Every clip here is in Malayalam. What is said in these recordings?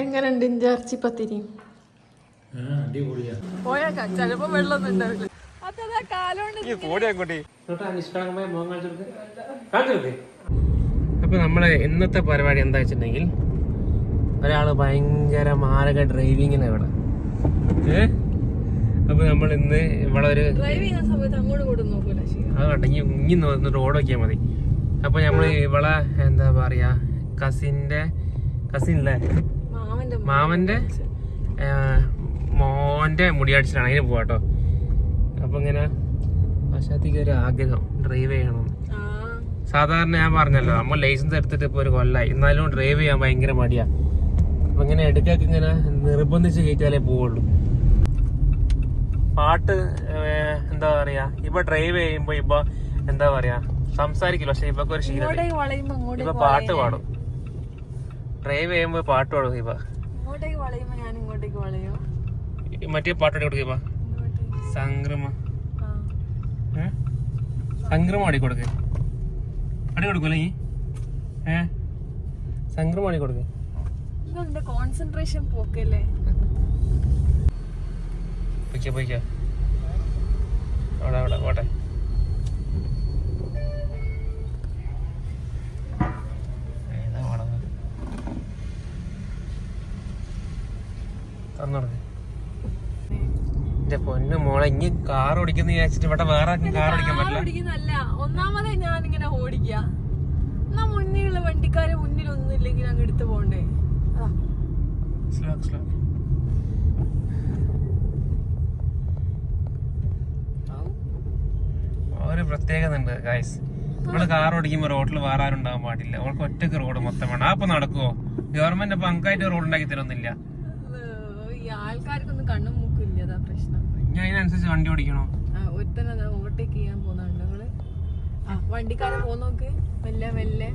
എങ്ങനെയുണ്ട് ഇറച്ചി പത്തിരി? ചിലപ്പോ വെള്ളമൊന്നും ഉണ്ടാവില്ല. അപ്പൊ നമ്മളെ ഇന്നത്തെ പരിപാടി എന്താ വെച്ചിട്ടുണ്ടെങ്കിൽ ഒരാൾ ഭയങ്കര മാരക ഡ്രൈവിങ്ങിന് ഇവിടെ. അപ്പൊ നമ്മൾ ഇന്ന് ഇവിടെ ഒരു ഡ്രൈവ് ചെയ്യുന്ന സമയത്ത് അങ്ങോട്ട് കൂടെ നോക്കൂല ശരി അത് കണ്ട ഇനി ഇങ്ങി നോക്കിട്ട് റോഡ് നോക്കിയാൽ മതി. അപ്പൊ നമ്മൾ ഇവളെ എന്താ പറയാ കസിന്റെ കസിൻ അല്ലേ മാമന്റെ മോന്റെ മുടി മോന്റെ മുടിയാഴ്ചയിലാണ് അതിന് പോവാട്ടോ അപ്പൊ ഇങ്ങനെ വശത്തേക്ക് ഒരു ആഗ്രഹം ഡ്രൈവ് ചെയ്യണം. സാധാരണ ഞാൻ പറഞ്ഞല്ലോ നമ്മൾ ലൈസൻസ് എടുത്തിട്ട് ഇപ്പൊ ഒരു കൊല്ലായി. എന്നാലും ഡ്രൈവ് ചെയ്യാൻ ഭയങ്കര മടിയാ. അപ്പൊ ഇങ്ങനെ എടുക്കൊക്കെ ഇങ്ങനെ നിർബന്ധിച്ച് കയറ്റാലേ പോവുള്ളൂ. പാട്ട് എന്താ പറയാ ഇപ്പൊ ഡ്രൈവ് ചെയ്യുമ്പോ ഇപ്പൊ എന്താ പറയാ സംസാരിക്കില്ല. പക്ഷെ ഇപ്പൊ ഒരു ശീലം ഇപ്പൊ പാട്ട് പാടും. ഡ്രൈവ് ചെയ്യുമ്പോ പാട്ട് പാടും ഇപ്പൊ ഇങ്ങോട്ടേക്ക് വളയുമ്പോ ഞാൻ ഇങ്ങോട്ടേക്ക് വളയോ. മറ്റേ പാട്ട് കൊടുക്കുക സംക്രമ? സംക്രമം അടി കൊടുക്ക്. അടി കൊടുക്കൂല ഈ ഏ? സംക്രമം അടി കൊടുക്ക്. ഇതെന്റെ കോൺസെൻട്രേഷൻ പോക്കല്ലേ പൊയ്ക്കോ പൊയ്ക്കോ. അവിടെ അവിടെ പോട്ടെ. കൊടുക്ക്. എന്റെ പൊന്നു മോളെ ഇനി കാർ ഓടിക്കുന്ന വിചാരിച്ചിട്ട് ഇവിടെ വേറെ കാർ ഓടിക്കാൻ പറ്റില്ല. ഒന്നാമതേ ഞാൻ ഇങ്ങനെ ഓടിക്കുക എന്നാ മുന്നിലുള്ള വണ്ടിക്കാരെ മുന്നിൽ ഒന്നും ഇല്ലെങ്കിൽ അങ്ങ് എടുത്തു പോണ്ടേ സ്ലോ സ്ലോ ഒരു പ്രത്യേകത ഉണ്ട് ഗായ്സ് നമ്മൾ കാർ ഓടിക്കുമ്പോ റോഡിൽ വേറെ ആരും ഉണ്ടാവാൻ പാടില്ല. അവൾക്ക് ഒറ്റയ്ക്ക് റോഡ് മൊത്തം വേണം. അപ്പൊ നടക്കുവോ? ഗവൺമെന്റ് അപ്പൊ അങ്കായിട്ട് റോഡ് ഉണ്ടാക്കി തരുന്നില്ല ഈ ആൾക്കാർക്കൊന്നും കണ്ണും മൂക്കും അതാ പ്രശ്നം. ഞാൻ അതിനനുസരിച്ച് വണ്ടി ഓടിക്കണോ? ആ, ഓവർടേക്ക് ചെയ്യാൻ പോകുന്നുണ്ട് നമ്മൾ വണ്ടിക്കാരൻ വണ്ടിക്കാരെ പോന്നോക്ക് മെല്ലെ മെല്ലെ.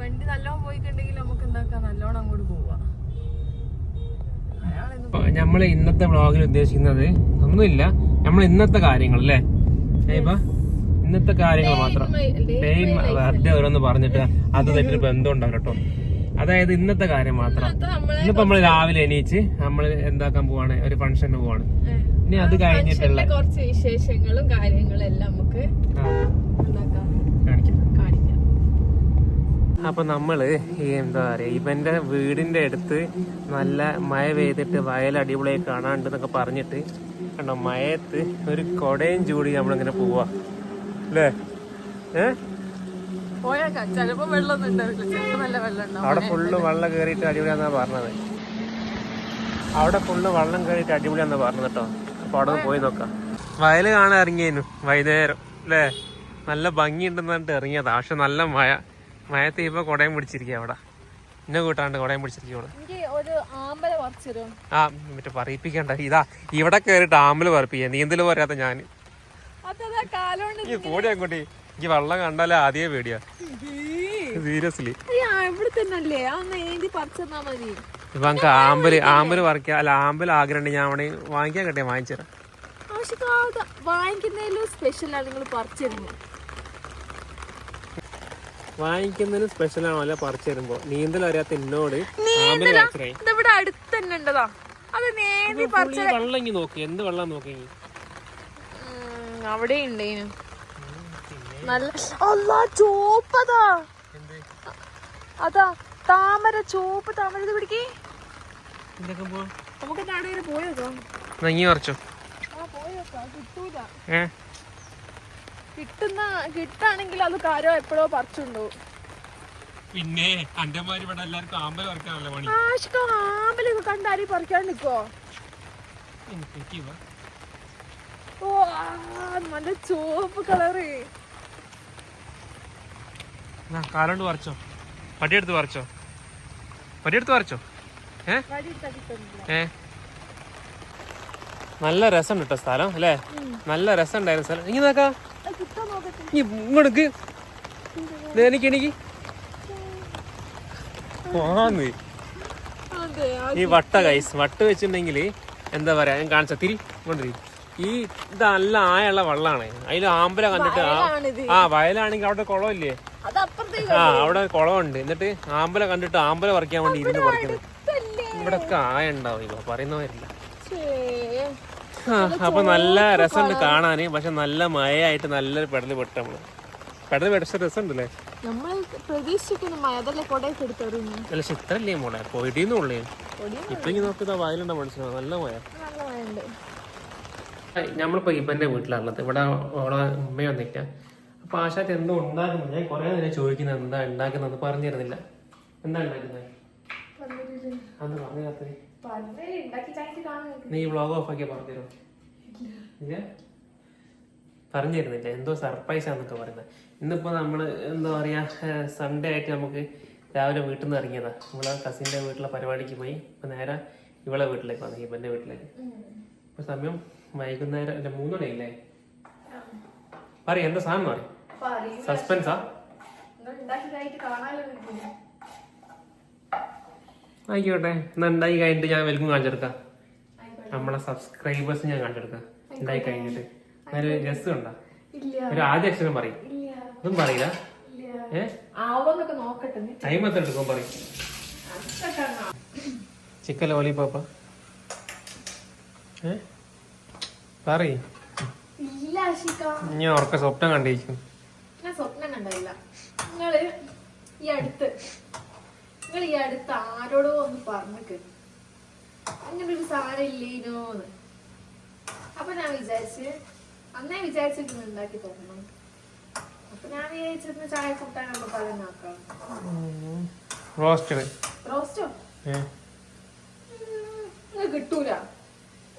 വണ്ടി നല്ലോണം പോയിക്കുണ്ടെങ്കിൽ നമുക്ക് എന്താക്കാം? നല്ലോണം അങ്ങോട്ട് പോവാ. നമ്മൾ ഇന്നത്തെ വ്ളോഗിൽ ഉദ്ദേശിക്കുന്നത് ഒന്നുമില്ല. നമ്മൾ ഇന്നത്തെ കാര്യങ്ങൾ അല്ലേ? ഏയ്ബ ഇന്നത്തെ കാര്യങ്ങൾ മാത്രം. ഡെയിൻ വെറുതെ ഓരോന്ന് പറഞ്ഞിട്ട് അത് തെറ്റിപ്പോ ബന്ധം ഉണ്ടാവും കേട്ടോ? അതായത് ഇന്നത്തെ കാര്യം മാത്രം. ഇന്നിപ്പോ നമ്മൾ രാവിലെ എണീച്ച് നമ്മൾ എന്താക്കാൻ പോവാണ്? ഒരു ഫംഗ്ഷന് പോവാണ്. ഇനി അത് കഴിഞ്ഞിട്ടുള്ള കുറച്ച് വിശേഷങ്ങളും കാര്യങ്ങളും എല്ലാം നമുക്ക് അപ്പൊ നമ്മൾ ഈ എന്താ പറയാ ഇവന്റെ വീടിന്റെ അടുത്ത് നല്ല മഴ പെയ്തിട്ട് വയൽ അടിപൊളിയായി കാണാണ്ട് എന്നൊക്കെ പറഞ്ഞിട്ട് കണ്ടോ മഴയത്ത് ഒരു കൊടയും ചൂടി നമ്മളിങ്ങനെ പോവാ. അല്ലേ? ഏ? പോയേക്കാം. ചിലപ്പോ വെള്ളമൊന്നും ഉണ്ടാവില്ല. ചിലപ്പോ നല്ല വെള്ളം ഉണ്ടാവും. അവിടെ ഫുള്ള് വെള്ളം കയറിയിട്ട് അടിപൊളിയാന്നാ പറഞ്ഞത്. അവിടെ ഫുള്ള് വെള്ളം കയറിയിട്ട് അടിപൊളിയാന്നാ പറഞ്ഞത് കേട്ടോ അപ്പൊ അവിടെ പോയി നോക്കാം. വയൽ കാണാൻ ഇറങ്ങിയേനു വൈകുന്നേരം അല്ലേ നല്ല ഭംഗിയുണ്ടെന്ന് പറഞ്ഞിട്ട് ഇറങ്ങിയതാ. പക്ഷെ നല്ല മഴ. മഴത്ത് ഇപ്പൊ കൊടയം പിടിച്ചിരിക്കുക അവിടെ. എന്നെ കൂട്ടാണ്ട് കൊടയം പിടിച്ചിരിക്കും ആ മറ്റേ പറയിപ്പിക്കണ്ട. ഇതാ ഇവിടെ കയറിയിട്ട് ആമ്പൽ പറപ്പിക്കുക. നീന്തൽ പറയാത്ത ഞാൻ കൂടി അങ്ങോട്ടി എനിക്ക് വെള്ളം കണ്ടാലേ ആദ്യേ പേടിയാ. സീരിയസ്ലി ഇവിടെ ഇപ്പൊ നമുക്ക് ആമ്പൽ ആമ്പൽ പറിക്കാം. അല്ല ആമ്പൽ ആഗ്രഹം ഉണ്ട് ഞാൻ അവിടെ വാങ്ങിക്കാൻ കട്ടെ വാങ്ങിച്ചുതരാം വാങ്ങിക്കുന്നതിന് സ്പെഷ്യൽ ആണോ? അല്ല പറിച്ചു തരുമ്പോ. നീന്തൽ അറിയാത്ത എന്നോട് അടുത്തന്നെ അടുത്ത് തന്നെ ഉണ്ടതാ. അത് നേന്തി പറിച്ച വെള്ളം നോക്കി. എന്ത് വെള്ളം നോക്കി അവിടെ ഉണ്ടേനു നല്ല അല്ല ചോപ്പതാ അതാ താമര ചോപ്പ് താമര ഇത് പിടിക്കേ നമുക്ക് കിട്ടുന്ന കിട്ടാണെങ്കിൽ അത് കാരോ എപ്പോഴോ പറിച്ചുണ്ടോ. പിന്നെ അന്റമാര് ഇവിടെ എല്ലാവർക്കും ആമ്പൽ പറിക്കാനല്ല പണി. ആശിക്കോ ആമ്പലൊക്കെ കണ്ടാരി പറിക്കാൻ നിക്കോ. ഓ നല്ല ചോപ്പ് കളറ്. കാലോണ്ട് പറിച്ചോ പടിയെടുത്ത് പറിച്ചോ പടിയെടുത്ത് പറിച്ചോ ഏ? ഏ? നല്ല രസം കിട്ടോ സ്ഥലം അല്ലേ? നല്ല രസം ഉണ്ടായിരുന്നു സ്ഥലം. ഇങ്ങനെ നോക്കാം. ഇങ്ങോട്ട് എനിക്ക് എനിക്ക് പോന്ന് ഈ വട്ട കൈസ് വട്ട് വെച്ചിട്ടുണ്ടെങ്കിൽ എന്താ പറയാ ഞാൻ കാണിച്ച തിരി കൊണ്ടിരി ഈ ഇത് നല്ല ആയുള്ള വെള്ളമാണ് അതിൽ ആമ്പല കണ്ടിട്ട് ആ- വയലാണെങ്കിൽ അവിടെ കുളമില്ലേ? ആ അവിടെ കുളമുണ്ട്. എന്നിട്ട് ആമ്പല കണ്ടിട്ട് ആമ്പല പറിക്കാൻ വേണ്ടി ഇരുന്ന് പറിക്കുന്നത് ഇവിടെ ഒക്കെ ആയ ഉണ്ടാവും ഇപ്പൊ പറയുന്നവരില്ല ആ, അപ്പൊ നല്ല രസമുണ്ട് കാണാന്. പക്ഷെ നല്ല മഴയായിട്ട് നല്ലൊരു പെടൽ പെട്ട് നമ്മൾ. പെടൽ പെടച്ച രസമുണ്ടല്ലേ? എടുത്തെറിഞ്ഞു ചിത്രല്ലേ മോളെ? പൊടിയെന്നുള്ളേ ഇപ്പൊ ഇങ്ങനെ നോക്കുന്ന വായിലുണ്ടോ മനസ്സിലാവും നല്ല മഴ. നമ്മളിപ്പോ ഇവന്റെ വീട്ടിലാണുള്ളത് ഇവിടെ ഓളെ ഉമ്മ വന്നിട്ട അപ്പൊ ആശാത്ത് എന്തോ ഉണ്ടാക്കുന്നു. ഞാൻ കുറെ നേരം ചോദിക്കുന്നത് എന്താ ഉണ്ടാക്കുന്നത് പറഞ്ഞു തരുന്നില്ല എന്താ ഉണ്ടാക്കുന്നത്? അത് പറഞ്ഞു തരാത്തത് നീ വ്ളോഗ് ഓഫ് ആക്കിയാ പറഞ്ഞു തരുമോ ഇല്ല? പറഞ്ഞു തരുന്നില്ല എന്തോ സർപ്രൈസ് ആന്നൊക്കെ പറയുന്നത്. ഇന്നിപ്പോ നമ്മൾ എന്താ പറയാ സൺഡേ ആയിട്ട് നമുക്ക് രാവിലെ വീട്ടിൽ നിന്ന് ഇറങ്ങിയതാ. നമ്മളെ കസിന്റെ വീട്ടിലെ പരിപാടിക്ക് പോയി. ഇപ്പൊ നേരെ ഇവളെ വീട്ടിലേക്ക് വന്നു ഇവന്റെ വീട്ടിലേക്ക്. ഇപ്പൊ സമയം വൈകുന്നേരം അല്ല മൂന്ന് മണിയല്ലേ പറയും എന്താ സാധനം പറയും. സസ്പെൻസാ ആയിക്കോട്ടെ. എന്നാ ഉണ്ടായി കഴിഞ്ഞിട്ട് ഞാൻ വെൽക്കും കാണിച്ചെടുക്കാം. നമ്മളെ സബ്സ്ക്രൈബേഴ്സ് ഞാൻ കാണിച്ചെടുക്കാം. ഉണ്ടായി കഴിഞ്ഞിട്ട്. ഒരു രസം ഉണ്ടാ? ഒരു ആദ്യ അക്ഷരം പറയും. ഒന്നും പറയില്ല. ടൈം എത്ര എടുക്കും പറയും. ചിക്കൻ പാപ്പ ഏ? പറയും. ഞാൻ ഉറക്ക സ്വപ്നം കണ്ടിരിക്കും ഞാൻ സ്വപ്നം കണ്ടല്ല നിങ്ങൾ ഈ അടുത്ത് നിങ്ങൾ ഈ അടുത്ത് ആരോടോ ഒന്ന് പറഞ്ഞിട്ട് അങ്ങനെ ഒരു സാധനം ഇല്ലേനോന്ന്. അപ്പൊ ഞാൻ വിചാരിച്ച് അന്നേ വിചാരിച്ചിട്ട് ഉണ്ടാക്കി തരണം. അപ്പൊ ഞാൻ വിചാരിച്ചിരുന്ന ചായ കൂട്ടാൻ പറയുന്നാക്കാം റോസ്റ്റഡ്. റോസ്റ്റോ? കിട്ടൂല.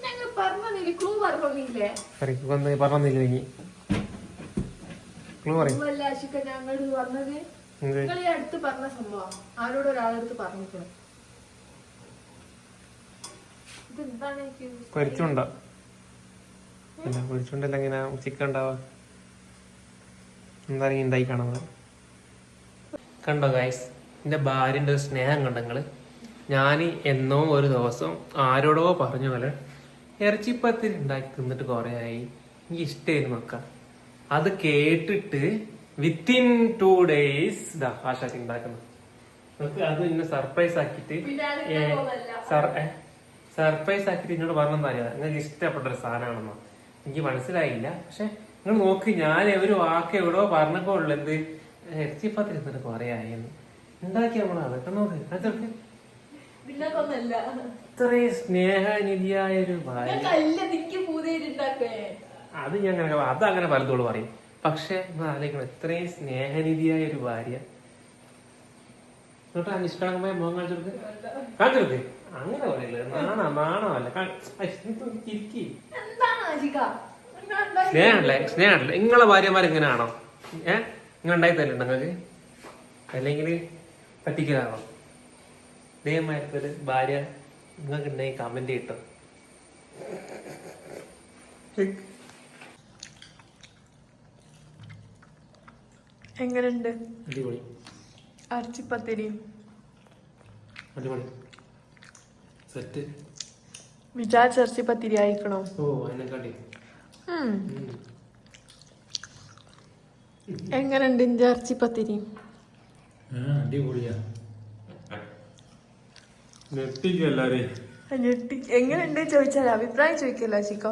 ഞങ്ങൾ പറഞ്ഞില്ലേ? ക്ലൂ പറഞ്ഞില്ലേ പറഞ്ഞില്ല ഞങ്ങൾ പറഞ്ഞത് നിങ്ങൾ ഈ അടുത്ത് പറഞ്ഞ സംഭവം. ആരോട് ഒരാളടുത്ത് എനിക്ക് പൊരിച്ചുണ്ടോ? അല്ല പൊരിച്ചുണ്ടല്ല ഇങ്ങനെ ചിക്കൻ ഉണ്ടാവാ എന്താ പറയുക ഉണ്ടായി കാണുന്നത്? കണ്ടോ ഗൈസ് എന്റെ ഭാര്യന്റെ ഒരു സ്നേഹം കണ്ടോ നിങ്ങൾ ഞാൻ എന്നോ ഒരു ദിവസം ആരോടോ പറഞ്ഞ പോലെ ഇറച്ചിപ്പത്തിരി ഉണ്ടാക്കി തിന്നിട്ട് കുറേ ആയി. എനിക്ക് ഇഷ്ടമായിരുന്നു നോക്കാം അത് കേട്ടിട്ട് വിത്തിൻ ടു ഡേയ്സ് ഇതാ ആശാക്ക് ഉണ്ടാക്കുന്നു നമുക്ക് അത് എന്നെ സർപ്രൈസ് ആക്കിയിട്ട് സർപ്രൈസ് ആക്കിയിട്ട് എന്നോട് പറഞ്ഞെന്താ അറിയാം? നിങ്ങൾക്ക് ഇഷ്ടപ്പെട്ട ഒരു സാധനമാണെന്നോ. എനിക്ക് മനസ്സിലായില്ല. പക്ഷെ നിങ്ങൾ നോക്ക് ഞാൻ ഒരു വാക്ക് എവിടെയോ പറഞ്ഞപ്പോ ഉള്ളു എന്ത്? കുറെ ആയെന്ന് ഉണ്ടാക്കി നമ്മൾ അതൊക്കെ നോക്ക് അതൊക്കെ ഇത്രയും സ്നേഹനിധിയായ ഒരു ഭാര്യ അത് ഞാൻ അങ്ങനെ അതങ്ങനെ പലതോട് പറയും. പക്ഷെ നിങ്ങൾ ആലോചിക്കണം ഇത്രയും സ്നേഹനിധിയായ ഒരു ഭാര്യ. എന്നിട്ട് നിഷ്കളങ്കമായ മുഖം കാണിച്ചു കൊടുക്ക്. കാണിച്ചു കൊടുക്ക്. അങ്ങനെ പറയില്ല? നാണ നാണമല്ല ചിരിക്കി. സ്നേഹമല്ലേ സ്നേഹമല്ലേ നിങ്ങളെ ഭാര്യമാർ ഇങ്ങനെയാണോ ഏ? നിങ്ങൾ ഉണ്ടായി തരലുണ്ടോ നിങ്ങൾക്ക്? അല്ലെങ്കിൽ പറ്റിക്കലാണോ? ഇതേമാരത്തൊരു ഭാര്യ നിങ്ങൾക്ക് ഉണ്ടെങ്കിൽ കമന്റ് കിട്ടോ എങ്ങനെയുണ്ട് അടിപൊളി. അരച്ചിപ്പത്തിരി അടിപൊളി. സെറ്റ്. വിചാരിച്ച അരച്ചിപ്പത്തിരി ആയിക്കണോ? ഓ അതിനെക്കാട്ടി. എങ്ങനെയുണ്ട് ഇന്റെ അരച്ചിപ്പത്തിരി ആ അടിപൊളിയാ. നെട്ടിക്കും എല്ലാരെയും ഞെട്ടി. എങ്ങനെയുണ്ട് ചോദിച്ചാൽ അഭിപ്രായം ചോദിക്കല്ലോ ചിക്കോ.